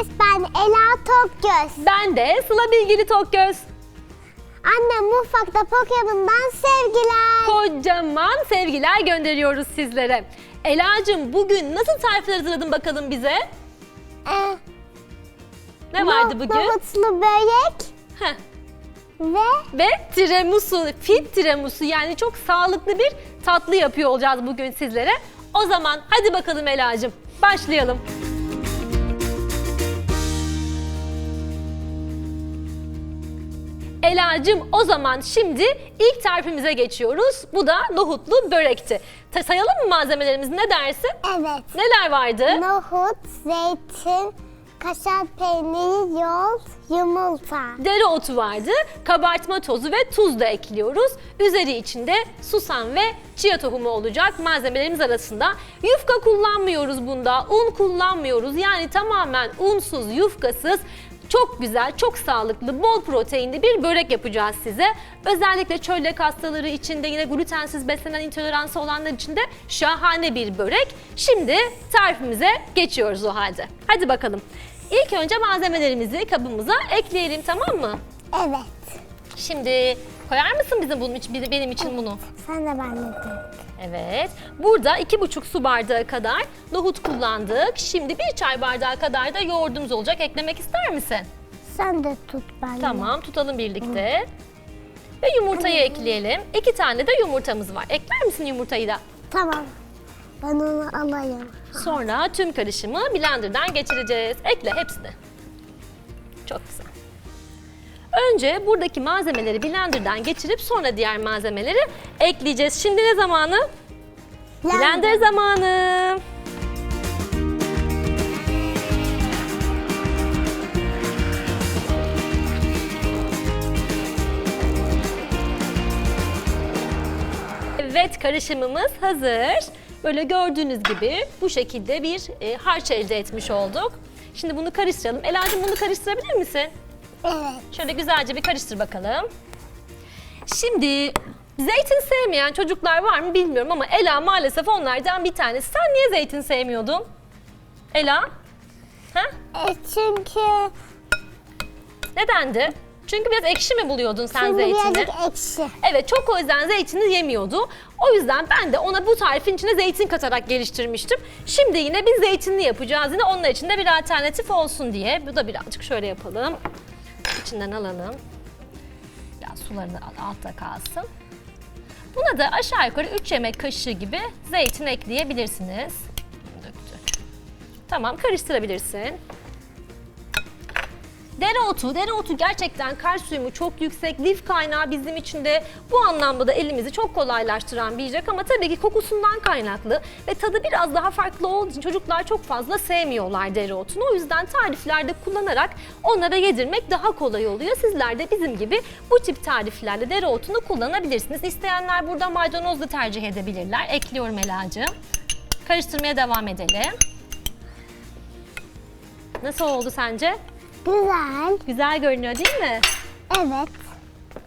herkes. Ben Ela Tokgöz. Ben de Sıla Bilgili Tokgöz. Annem mutfakta Pokemon'dan sevgiler. Kocaman sevgiler gönderiyoruz sizlere. Ela'cığım bugün nasıl tarifler hazırladın bakalım bize? Ee, Ne vardı no- bugün? Nohutlu börek Heh. ve Ve tiramisu, fit tiramisu yani çok sağlıklı bir tatlı yapıyor olacağız bugün sizlere. O zaman hadi bakalım Ela'cığım başlayalım. Ela'cığım o zaman şimdi ilk tarifimize geçiyoruz. Bu da nohutlu börekti. Ta- sayalım mı malzemelerimizi ne dersin? evet. Neler vardı? Nohut, zeytin, kaşar peyniri, yoğurt, yumurta. Dereotu vardı, kabartma tozu ve tuz da ekliyoruz. Üzeri içinde susam ve chia tohumu olacak malzemelerimiz arasında. Yufka kullanmıyoruz bunda, un kullanmıyoruz. Yani tamamen unsuz, yufkasız, çok güzel, çok sağlıklı, bol proteinli bir börek yapacağız size. Özellikle çölyak hastaları için de yine glutensiz beslenen intoleransı olanlar için de şahane bir börek. Şimdi tarifimize geçiyoruz o halde. Hadi bakalım. İlk önce malzemelerimizi kabımıza ekleyelim tamam mı? Evet. Şimdi koyar mısın bizim bunun için, benim için bunu? Sen de ben de. Evet. Burada iki buçuk su bardağı kadar nohut kullandık. Şimdi bir çay bardağı kadar da yoğurdumuz olacak. Eklemek ister misin? Sen de tut ben de. Tamam tutalım birlikte. Ve yumurtayı ekleyelim. İki tane de yumurtamız var. Ekler misin yumurtayı da? Tamam. Ben onu alayım. Sonra tüm karışımı blenderdan geçireceğiz. Ekle hepsini. Çok güzel. Önce buradaki malzemeleri blenderdan geçirip sonra diğer malzemeleri ekleyeceğiz. Şimdi ne zamanı? Blender zamanı. Evet karışımımız hazır. Böyle gördüğünüz gibi bu şekilde bir e, harç elde etmiş olduk. Şimdi bunu karıştıralım. Ela'cığım bunu karıştırabilir misin? Evet. Şöyle güzelce bir karıştır bakalım. Şimdi zeytin sevmeyen çocuklar var mı bilmiyorum ama Ela maalesef onlardan bir tanesi. Sen niye zeytin sevmiyordun? Ela? Ha? E, çünkü Nedendi? Çünkü biraz ekşi mi buluyordun sen şimdi zeytini? birazcık ekşi. Evet çok o yüzden zeytini yemiyordu. O yüzden ben de ona bu tarifin içine zeytin katarak geliştirmiştim. Şimdi yine biz zeytinli yapacağız. Yine onun için de bir alternatif olsun diye. Bu da birazcık şöyle yapalım. İçinden alalım. Biraz sularını al, altta kalsın. Buna da aşağı yukarı 3 yemek kaşığı gibi zeytin ekleyebilirsiniz. Tamam karıştırabilirsin. Dereotu, dereotu gerçekten kalsiyumu çok yüksek, lif kaynağı bizim için de bu anlamda da elimizi çok kolaylaştıran bir yiyecek ama tabii ki kokusundan kaynaklı ve tadı biraz daha farklı olduğu için çocuklar çok fazla sevmiyorlar dereotunu. O yüzden tariflerde kullanarak onlara yedirmek daha kolay oluyor. Sizler de bizim gibi bu tip tariflerle dereotunu kullanabilirsiniz. İsteyenler burada maydanoz da tercih edebilirler. Ekliyorum Ela'cığım. Karıştırmaya devam edelim. Nasıl oldu sence? Güzel. Güzel görünüyor değil mi? Evet.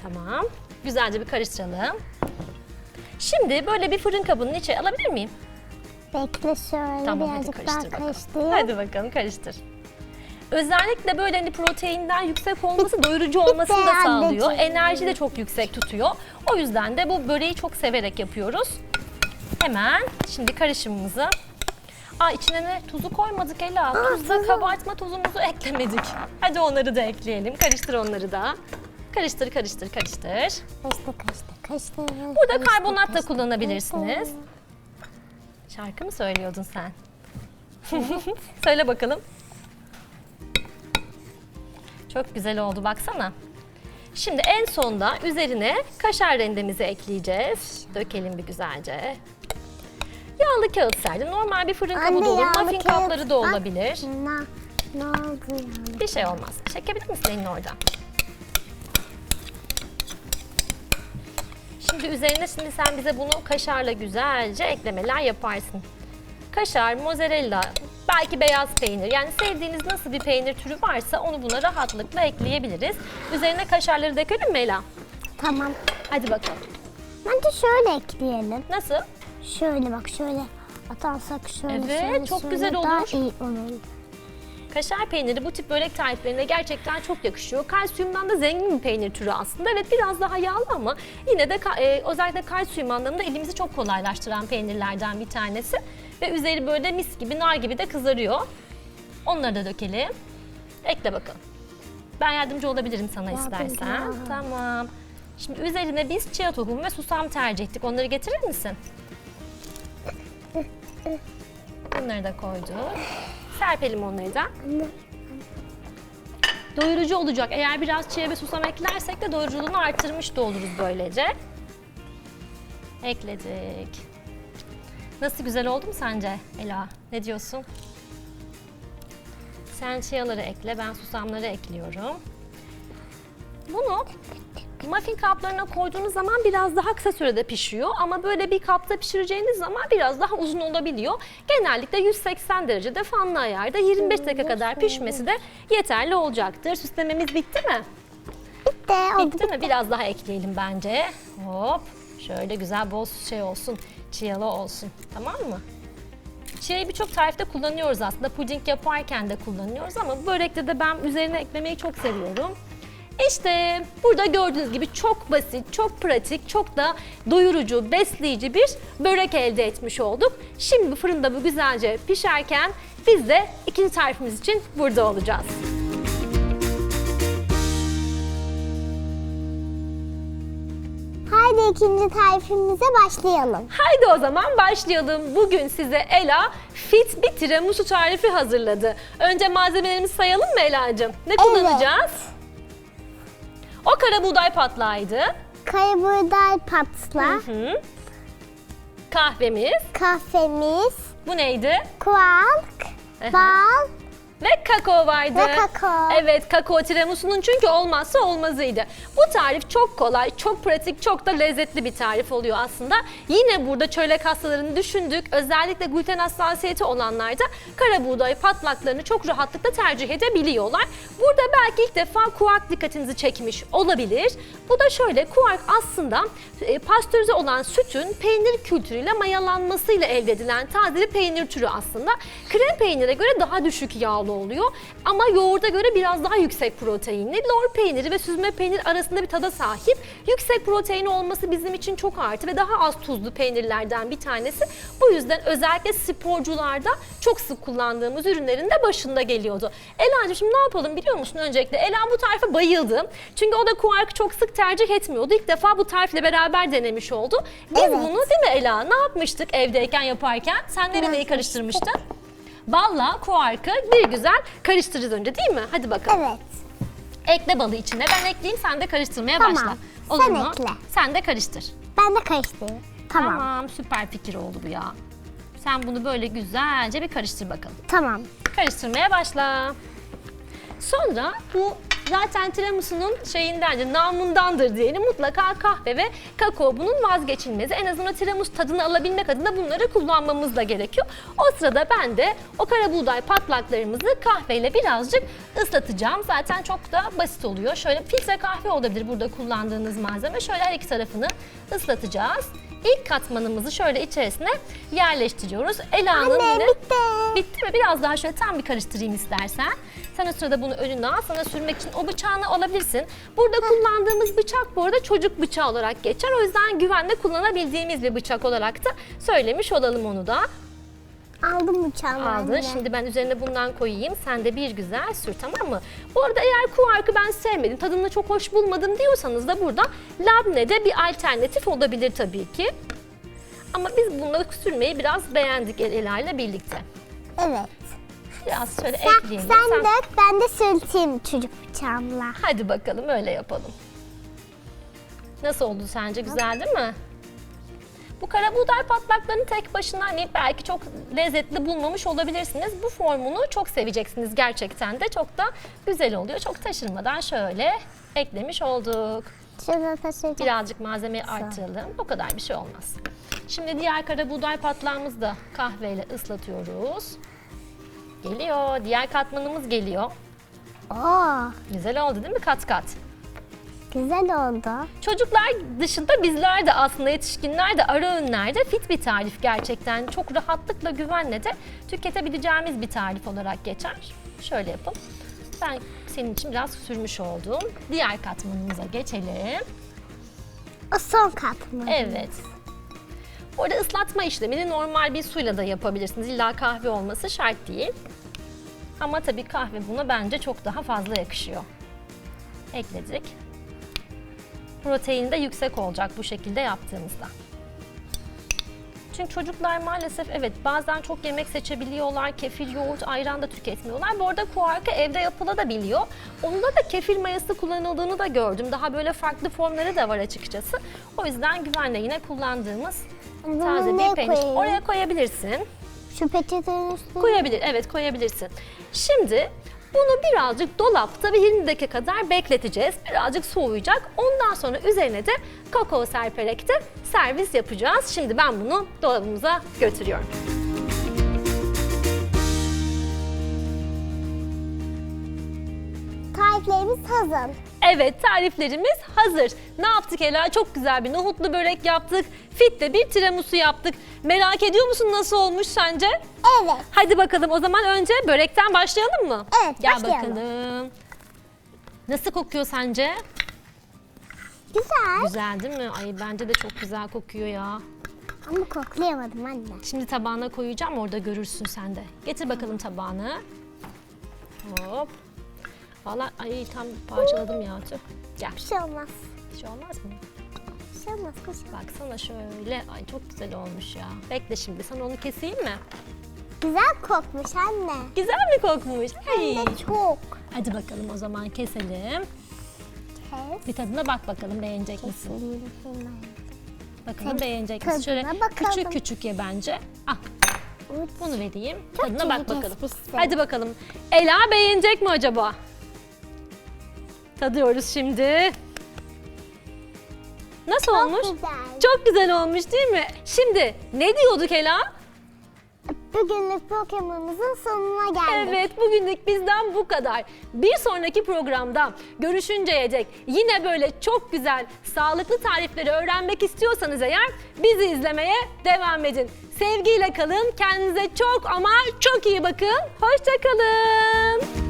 Tamam. Güzelce bir karıştıralım. Şimdi böyle bir fırın kabının içine alabilir miyim? Bekle şöyle Tamam hadi birazcık daha karıştır bakalım. karıştırayım. Hadi bakalım karıştır. Özellikle böyle hani proteinden yüksek olması doyurucu olmasını da sağlıyor. Enerji de çok yüksek tutuyor. O yüzden de bu böreği çok severek yapıyoruz. Hemen şimdi karışımımızı Aa içine ne? Tuzu koymadık Ela. Tuzla kabartma tozumuzu eklemedik. Hadi onları da ekleyelim. Karıştır onları da. Karıştır, karıştır, karıştır. Karıştır, karıştır, karıştır. Burada karbonat da kullanabilirsiniz. Şarkı mı söylüyordun sen? Söyle bakalım. Çok güzel oldu baksana. Şimdi en sonda üzerine kaşar rendemizi ekleyeceğiz. Dökelim bir güzelce. Yağlı kağıt serdim. Normal bir fırın kabı da olur, yağlı muffin kağıt kapları da var. olabilir. Ne, ne oldu yani? Bir şey olmaz. Çekebilir misin elini oradan? Şimdi üzerine şimdi sen bize bunu kaşarla güzelce eklemeler yaparsın. Kaşar, mozzarella, belki beyaz peynir. Yani sevdiğiniz nasıl bir peynir türü varsa onu buna rahatlıkla ekleyebiliriz. Üzerine kaşarları dökelim mi Ela? Tamam. Hadi bakalım. Bence şöyle ekleyelim. Nasıl? Şöyle bak şöyle atarsak şöyle Evet, şöyle çok şöyle güzel daha olur. iyi olur. Kaşar peyniri bu tip börek tariflerine gerçekten çok yakışıyor. Kalsiyumdan da zengin bir peynir türü aslında. Evet biraz daha yağlı ama yine de e, özellikle kalsiyum anlamında elimizi çok kolaylaştıran peynirlerden bir tanesi. Ve üzeri böyle mis gibi nar gibi de kızarıyor. Onları da dökelim. Ekle bakalım. Ben yardımcı olabilirim sana Yardımcı istersen. Tamam. Şimdi üzerine biz chia tohumu ve susam tercih ettik. Onları getirir misin? Bunları da koyduk. Serpelim onları da. Doyurucu olacak. Eğer biraz chia ve susam eklersek de doyuruculuğunu artırmış da oluruz böylece. Ekledik. Nasıl güzel oldu mu sence Ela? Ne diyorsun? Sen chiaları ekle, ben susamları ekliyorum. Bunu muffin kaplarına koyduğunuz zaman biraz daha kısa sürede pişiyor ama böyle bir kapta pişireceğiniz zaman biraz daha uzun olabiliyor. Genellikle 180 derecede fanlı ayarda 25 dakika kadar pişmesi de yeterli olacaktır. Süslememiz bitti mi? Bitti. Oldu. Bitti mi? Biraz daha ekleyelim bence. Hop. Şöyle güzel bol şey olsun. Çiyalı olsun. Tamam mı? Çiğeyi birçok tarifte kullanıyoruz aslında. Puding yaparken de kullanıyoruz ama börekte de ben üzerine eklemeyi çok seviyorum. İşte burada gördüğünüz gibi çok basit, çok pratik, çok da doyurucu, besleyici bir börek elde etmiş olduk. Şimdi fırında bu güzelce pişerken biz de ikinci tarifimiz için burada olacağız. Haydi ikinci tarifimize başlayalım. Haydi o zaman başlayalım. Bugün size Ela fit bir tiramisu tarifi hazırladı. Önce malzemelerimizi sayalım mı Ela'cığım? Ne kullanacağız? O kara buğday patlağıydı. Karabuğday patla, Hı. Kahvemiz. kahvemiz, Bu neydi? kualk, bal Ve kakao vardı. ve kakao. Evet kakao tiramisu'nun çünkü olmazsa olmazıydı. Bu tarif çok kolay, çok pratik, çok da lezzetli bir tarif oluyor aslında. Yine burada çölek hastalarını düşündük. Özellikle gluten hassasiyeti olanlar da kara buğday patlaklarını çok rahatlıkla tercih edebiliyorlar. Burada belki ilk defa kuark dikkatinizi çekmiş olabilir. Bu da şöyle kuark aslında e, pastörize olan sütün peynir kültürüyle mayalanmasıyla elde edilen taze bir peynir türü aslında. Krem peynire göre daha düşük yağlı oluyor ama yoğurda göre biraz daha yüksek proteinli. Lor peyniri ve süzme peynir arasında bir tada sahip. Yüksek proteini olması bizim için çok artı ve daha az tuzlu peynirlerden bir tanesi. Bu yüzden özellikle sporcularda çok sık kullandığımız ürünlerin de başında geliyordu. Ela'cığım şimdi ne yapalım biliyor musun? Öncelikle Ela bu tarife bayıldı. Çünkü o da kuarkı çok sık tercih etmiyordu. İlk defa bu tarifle beraber denemiş oldu. Biz Evet. bunu değil mi Ela? Ne yapmıştık evdeyken yaparken? Sen nereyi karıştırmıştın? Balla kuarkı bir güzel karıştıracağız önce değil mi? Hadi bakalım. Evet. Ekle balı içine. Ben ekleyeyim sen de karıştırmaya Tamam. başla. Olur Sen mu? ekle. Sen de karıştır. Ben de karıştırayım. Tamam. Tamam süper fikir oldu bu ya. Sen bunu böyle güzelce bir karıştır bakalım. Tamam. Karıştırmaya başla. Sonra bu zaten tiramisu'nun şeyindendir, namundandır diyelim. Mutlaka kahve ve kakao bunun vazgeçilmezi. En azından tiramisu tadını alabilmek adına bunları kullanmamız da gerekiyor. O sırada ben de o kara buğday patlaklarımızı kahveyle birazcık ıslatacağım. Zaten çok da basit oluyor. Şöyle filtre kahve olabilir burada kullandığınız malzeme. Şöyle her iki tarafını ıslatacağız. İlk katmanımızı şöyle içerisine yerleştiriyoruz. Ela'nın Anne yine... bitti. Bitti mi? Biraz daha şöyle tam bir karıştırayım istersen. Sen o sırada bunu önüne al. Sana sürmek için o bıçağını alabilirsin. Burada kullandığımız bıçak bu arada çocuk bıçağı olarak geçer. O yüzden güvenle kullanabildiğimiz bir bıçak olarak da söylemiş olalım onu da. Aldım bıçağımı Aldın. anne. Şimdi ben üzerine bundan koyayım. Sen de bir güzel sür tamam mı? Bu arada eğer kuarkı ben sevmedim, tadını çok hoş bulmadım diyorsanız da burada labne de bir alternatif olabilir tabii ki. Ama biz bunları sürmeyi biraz beğendik El Ela ile birlikte. Evet. Biraz şöyle Sen, ekleyelim. sen Sen- dök ben de sürteyim çocuk bıçağımla. Hadi bakalım öyle yapalım. Nasıl oldu sence? Güzel değil mi? Bu kara buğday patlaklarını tek başına hani belki çok lezzetli bulmamış olabilirsiniz. Bu formunu çok seveceksiniz gerçekten de. Çok da güzel oluyor. Çok taşırmadan şöyle eklemiş olduk. Şurada taşıyacağım. Birazcık malzemeyi artıralım. O kadar bir şey olmaz. Şimdi diğer kara buğday patlağımızı da kahveyle ıslatıyoruz. Geliyor. Diğer katmanımız geliyor. Oo, Güzel oldu değil mi kat kat? Güzel oldu. Çocuklar dışında bizler de aslında yetişkinler de ara öğünlerde fit bir tarif gerçekten. Çok rahatlıkla güvenle de tüketebileceğimiz bir tarif olarak geçer. Şöyle yapalım. Ben senin için biraz sürmüş oldum. Diğer katmanımıza geçelim. O son katman. Evet. Orada ıslatma işlemini normal bir suyla da yapabilirsiniz. İlla kahve olması şart değil. Ama tabii kahve buna bence çok daha fazla yakışıyor. Ekledik. Proteini de yüksek olacak bu şekilde yaptığımızda. Çünkü çocuklar maalesef evet bazen çok yemek seçebiliyorlar. Kefir, yoğurt, ayran da tüketmiyorlar. Bu arada kuarka evde yapılabiliyor. Onda da kefir mayası kullanıldığını da gördüm. Daha böyle farklı formları da var açıkçası. O yüzden güvenle yine kullandığımız Bunu taze bir peynir. koyayım? Oraya koyabilirsin. Şu peçetenin üstüne. Koyabilir, evet koyabilirsin. Şimdi bunu birazcık dolapta bir 20 dakika kadar bekleteceğiz. Birazcık soğuyacak. Ondan sonra üzerine de kakao serperek de servis yapacağız. Şimdi ben bunu dolabımıza götürüyorum. Tariflerimiz hazır. Evet tariflerimiz hazır. Ne yaptık Ela? Çok güzel bir nohutlu börek yaptık. Fitte bir tiramisu yaptık. Merak ediyor musun nasıl olmuş sence? Evet. Hadi bakalım o zaman önce börekten başlayalım mı? Evet, Gel başlayalım. bakalım. Nasıl kokuyor sence? Güzel. Güzel değil mi? Ay bence de çok güzel kokuyor ya. Ama koklayamadım anne. Şimdi tabağına koyacağım orada görürsün sen de. Getir bakalım tabağını. Hop. Valla ay tam parçaladım ya tüh. Gel. Bir şey olmaz. Bir şey olmaz mı? Şey olmaz. Baksana şöyle. Ay çok güzel olmuş ya. Bekle şimdi sana onu keseyim mi? Güzel kokmuş anne. Güzel mi kokmuş? Ay. Hem de çok. Hadi bakalım o zaman keselim. Kes. Bir tadına bak bakalım beğenecek misin? Bakalım beğenecek misin? Şöyle tadına bakalım. küçük küçük ye bence. Ah Uç. bunu vereyim. Çok Tadına bak bakalım. kesmişsin. Hadi bakalım. Ela beğenecek mi acaba? Tadıyoruz şimdi. Nasıl Çok olmuş? güzel. Çok güzel olmuş değil mi? Şimdi ne diyorduk Ela? Bugünlük Pokemon'umuzun sonuna geldik. Evet bugünlük bizden bu kadar. Bir sonraki programda görüşünceye dek yine böyle çok güzel sağlıklı tarifleri öğrenmek istiyorsanız eğer bizi izlemeye devam edin. Sevgiyle kalın, kendinize çok ama çok iyi bakın. Hoşçakalın.